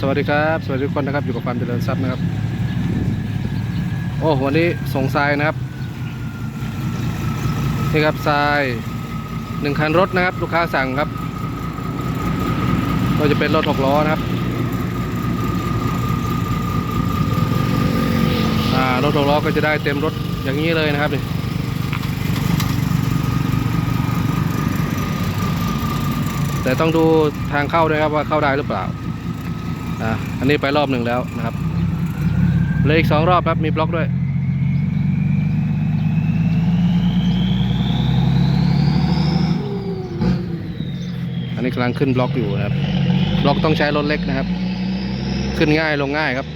สวัสดีครับ สวัสดีทุกคนนะครับ อยู่กับความเจริญทรัพย์นะครับ โอ้วันนี้ส่งทรายนะครับ นี่ครับทรายหนึ่งคันรถนะครับ ลูกค้าสั่งครับก็จะเป็นรถหกล้อนะครับรถหกล้อก็จะได้เต็มรถอย่างนี้เลยนะครับนี่แต่ต้องดูทางเข้าด้วยครับว่าเข้าได้หรือเปล่า อันนี้ไปรอบหนึ่งแล้วนะครับเหลยอีกสองรอบครับ มีบล็อกด้วย อันนี้กำลังขึ้นบล็อกอยู่นะครับ บล็อกต้องใช้รถเล็กนะครับ ขึ้นง่ายลงง่ายครับ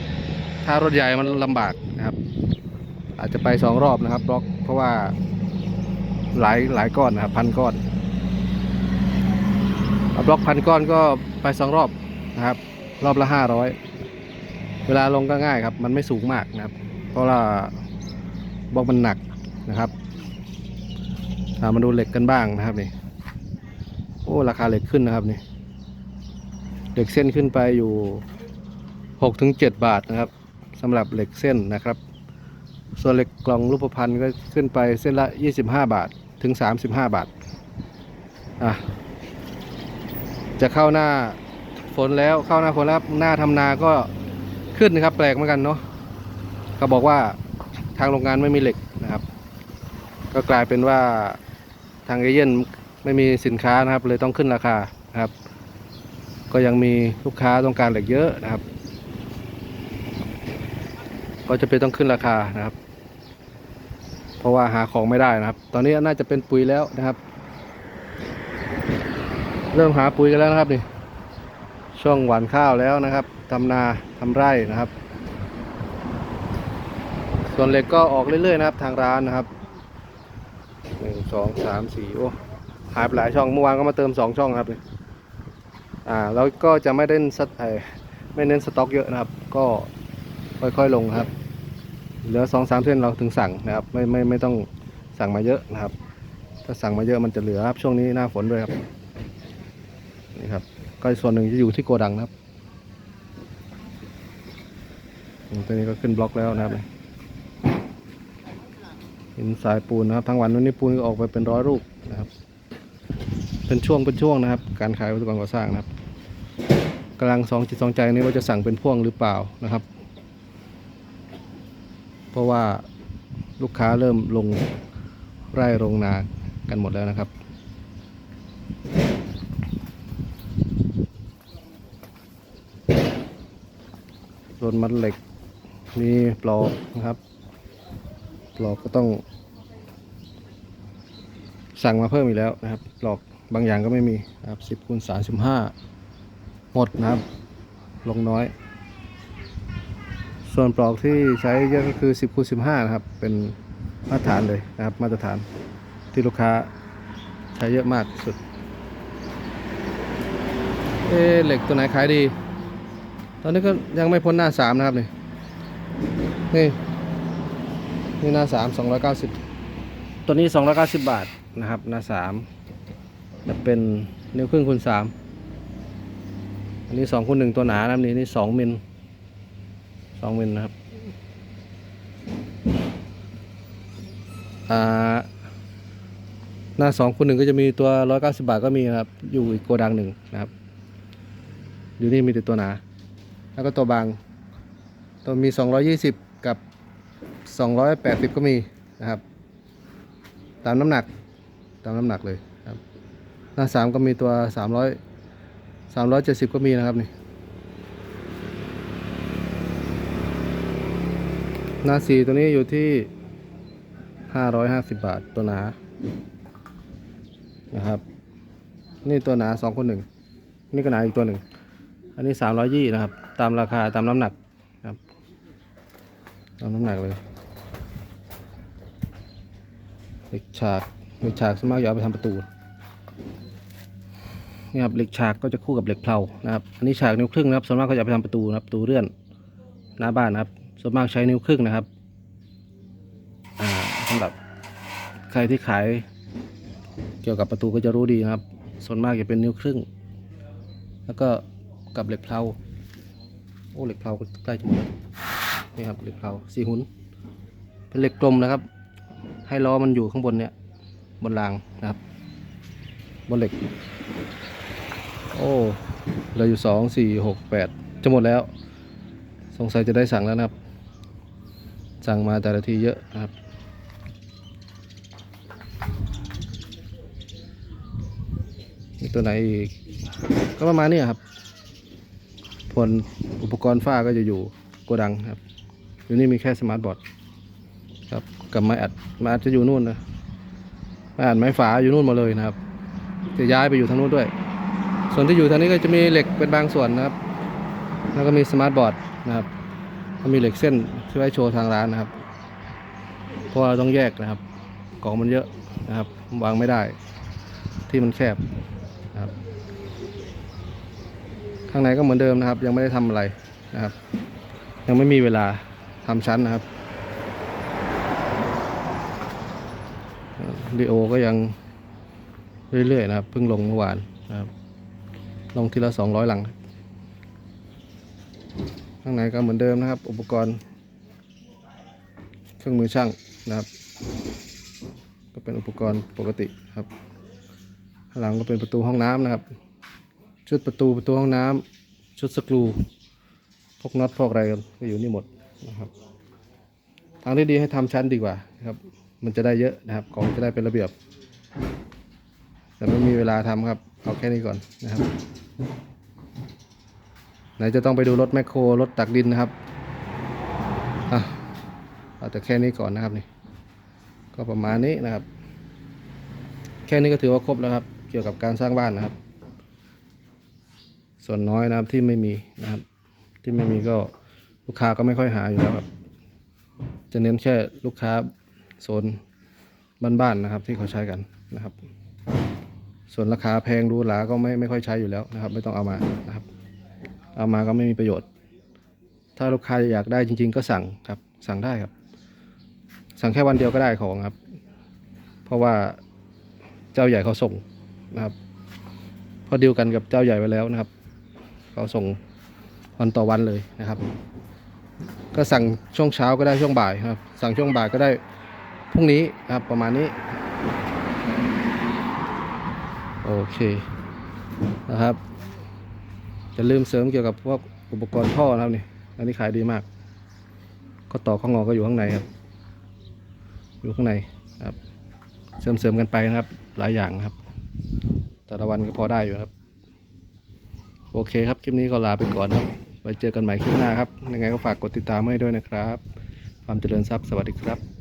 ถ้ารถใหญ่มันลำบากนะครับ อาจจะไปสองรอบนะครับ บล็อกเพราะว่าหลายหลายก้อนนะครับพันก้อนบล็อกพันก้อนก็ไปสองรอบนะครับ รอบละห้าร้อยเวลาลงก็ง่ายครับ มันไม่สูงมากนะครับ เพราะว่าบล็อกมันหนักนะครับอ่ามาดูเหล็กกันบ้างนะครับนี่โอ้ราคาเหล็กขึ้นนะครับนี่เหล็กเส้นขึ้นไปอยู่หกถึงเจ็ดบาทนะครับสำหรับเหล็กเส้นนะครับ ส่วนเหล็กกล่องรูปพรรณก็ขึ้นไปเส้นละยี่สิบห้าบาทถึงสามสิบห้าบาทอะจะเข้าหน้า ฝนแล้วเข้าหน้าฝนแล้วหน้าทำนาก็ขึ้นนะครับ แปลกเหมือนกันเนาะเขาบอกว่าทางโรงงานไม่มีเหล็กนะครับ ก็กลายเป็นว่าทางเอเย่นไม่มีสินค้านะครับ เลยต้องขึ้นราคานะครับ ก็ยังมีลูกค้าต้องการเหล็กเยอะนะครับ ก็จะเป็นต้องขึ้นราคานะครับ เพราะว่าหาของไม่ได้นะครับ ตอนนี้น่าจะเป็นปุ๋ยแล้วนะครับ เริ่มหาปุ๋ยกันแล้วนะครับนี่ ช่วงหวานข้าวแล้วนะครับทำนาทำไร่นะครับ ส่วนเหล็กก็ออกเรื่อยๆนะครับ ทางร้านนะครับหนึ่งสองสามสี่โอ้หายไปหลายช่องเมื่อวานก็มาเติมสองช่องครับอ่าแล้วก็จะไม่เน้นสตเอ่อไม่เน้นสต็อกเยอะนะครับ ก็ค่อยๆลงครับเหลือสองสามเส้นเราถึงสั่งนะครับ ไม่ไม่ไม่ต้องสั่งมาเยอะนะครับ ถ้าสั่งมาเยอะมันจะเหลือครับช่วงนี้หน้าฝนด้วยครับนี่ครับ ก็ส่วนหนึ่งจะอยู่ที่โกดังนะครับตัวนี้ก็ขึ้นบล็อกแล้วนะครับเห็นสายปูนนะครับ ทั้งวันวันนี้ปูนก็ออกไปเป็นร้อยลูกนะครับ เป็นช่วงเป็นช่วงนะครับ การขายวัสดุก่อสร้างนะครับกำลังสองจิตสองใจนี่ว่าจะสั่งเป็นพ่วงหรือเปล่านะครับ เพราะว่าลูกค้าเริ่มลงไร่โรงนากันหมดแล้วนะครับ ส่ว นมัดเหล็กมีปลอกนะครับ ปลอกก็ต้อง สั่งมาเพิ่มอีกแล้วนะครับ ปลอกบางอย่างก็ไม่มีนะครับสิบคูณสามสิบห้าหมดนะครับ ลงน้อย ส่วนปลอกที่ใช้เยอะก็คือสิบคูณสิบห้านะครับ เป็นมาตรฐานเลยนะครับ มาตรฐานที่ลูกค้าใช้เยอะมากที่สุด เอเหล็กตัวไหนขายดี ตอนนี้ก็ยังไม่พ้นหน้าสามนะครับนี่นี่นี่หน้าสามสองร้อยเก้าสิบตัวนี้สองร้อยเก้าสิบบาทนะครับ หน้าสามจะเป็นนิ้วครึ่งคูณสามอันนี้สองคูณหนึ่งตัวหนานะครับนี่นี่สองมิลสองมิลนะครับอ่าหน้าสองคูณหนึ่งก็จะมีตัวร้อยเก้าสิบาทก็มีนะครับ อยู่อีกโกดังหนึ่งนะครับ อยู่นี่มีแต่ตัวหนา แล้วก็ตัวบาง ตัวมี 220 กับ 280 ก็มีนะครับ ตามน้ำหนัก ตามน้ำหนักเลยครับ หน้า 3 ก็มีตัว 300 370 ก็มีนะครับนี่ หน้า 4 ตัวนี้อยู่ที่ 550 บาทตัวหนา นะครับ นี่ตัวหนา2คนหนึ่งนี่ก็หนาอีกตัวหนึ่งอันนี้สามร้อยยี่นะครับามราคาตามน้ำหนักครับ ตามน้ำหนักเลยเหล็กฉากเหล็กฉากสวนมากจะเอาไปทำประตูนี่ครับเหล็กฉากก็จะคู่กับเหล็กเพลานะครับอันนี้ฉากนิ้วครึ่งนะครับส่วนมากก็จะไปทำประตูนะครับประตูเลื่อนหน้าบ้านนะครับ ส่วนมากใช้นิ้วครึ่งนะครับอ่าสำหรับใครที่ขายเกี่ยวกับประตูก็จะรู้ดีนะครับ ส่วนมากจะเป็นนิ้วครึ่ง แล้วก็กับเหล็กเพลา โอ้เหล็กเพลาก็ใกล้จะหมดแล้วนี่ครับเหล็กเพลาสี่หุนเป็นเหล็กกลมนะครับ ให้ล้อมันอยู่ข้างบนเนี่ยบนรางนะครับ บนเหล็ก โอ้เหลืออยู่สองสี่หกแปดจะหมดแล้ว สงสัยจะได้สั่งแล้วนะครับ สั่งมาแต่ละทีเยอะนะครับตัวไหนอีกก็ประมาณนี้ครับ ผลอุปกรณ์ฝ้าก็จะอยู่โกดังครับ อยู่นี่มีแค่สมาร์ทบอร์ดครับกับไม้อัดไม้อัดจะอยู่นู่นนะไม้อัดไม้ฝาอยู่นู่นหมาเลยนะครับ จะย้ายไปอยู่ทางนู้นด้วย ส่วนที่อยู่ทางนี้ก็จะมีเหล็กเป็นบางส่วนนะครับ แล้วก็มีสมาร์ทบอร์ดนะครับก็มีเหล็กเส้นที่ไว้โชว์ทางร้านนะครับเพราะเราต้องแยกนะครับของมันเยอะนะครับวางไม่ได้ที่มันแคบนะครับ ข้างในก็เหมือนเดิมนะครับ ยังไม่ได้ทำอะไรนะครับ ยังไม่มีเวลาทำชั้นนะครับดีโอก็ยังเรื่อยๆนะครับเพิ่งลงเมื่อวานนะครับ ลงทีละสองร้อยหลัง ข้างในก็เหมือนเดิมนะครับ อุปกรณ์เครื่องมือช่างนะครับ ก็เป็นอุปกรณ์ปกติครับ ข้างหลังก็เป็นประตูห้องน้ำนะครับ ชุดประตูประตูห้องน้ำชุดสกรูพวกน็อตพวกอะไรก็อยู่นี่หมดนะครับ ทางที่ดีให้ทำชั้นดีกว่าครับ มันจะได้เยอะนะครับ ของจะได้เป็นระเบียบ แต่ไม่มีเวลาทำครับ เอาแค่นี้ก่อนนะครับ ไหนจะต้องไปดูรถแมคโครรถตักดินนะครับอะเอาแต่แค่นี้ก่อนนะครับนี่ ก็ประมาณนี้นะครับ แค่นี้ก็ถือว่าครบแล้วครับ เกี่ยวกับการสร้างบ้านนะครับ ส่วนน้อยนะครับที่ไม่มีนะครับ ที่ไม่มีก็ลูกค้าก็ไม่ค่อยหาอยู่แล้วครับ จะเน้นแค่ลูกค้าโซนบ้านๆนะครับ ที่เขาใช้กันนะครับ ส่วนราคาแพงรูหราก็ไม่ไม่ค่อยใช้อยู่แล้วนะครับ ไม่ต้องเอามานะครับ เอามาก็ไม่มีประโยชน์ ถ้าลูกค้าอยากได้จริง ๆ ก็สั่งครับ สั่งได้ครับ สั่งแค่วันเดียวก็ได้ของครับ เพราะว่าเจ้าใหญ่เขาส่งนะครับ พอดีลกันกับเจ้าใหญ่ไว้แล้วนะครับ เขาส่งวันต่อวันเลยนะครับ ก็สั่งช่วงเช้าก็ได้ช่วงบ่ายครับ สั่งช่วงบ่ายก็ได้พรุ่งนี้ครับประมาณนี้ โอเคนะครับจะลืมเสริมเกี่ยวกับพวกอุปกรณ์ท่อนะครับนี่อันนี้ขายดีมาก ก็ต่อข้องงอก็อยู่ข้างในครับ อยู่ข้างในครับเสริมเสริมๆกันไปนะครับ หลายอย่างครับ แต่ละวันก็พอได้อยู่ครับ โอเคครับ คลิปนี้ก็ลาไปก่อนครับ ไว้เจอกันใหม่คลิปหน้าครับ ยังไงก็ฝากกดติดตามให้ด้วยนะครับ ความเจริญทรัพย์ สวัสดีครับ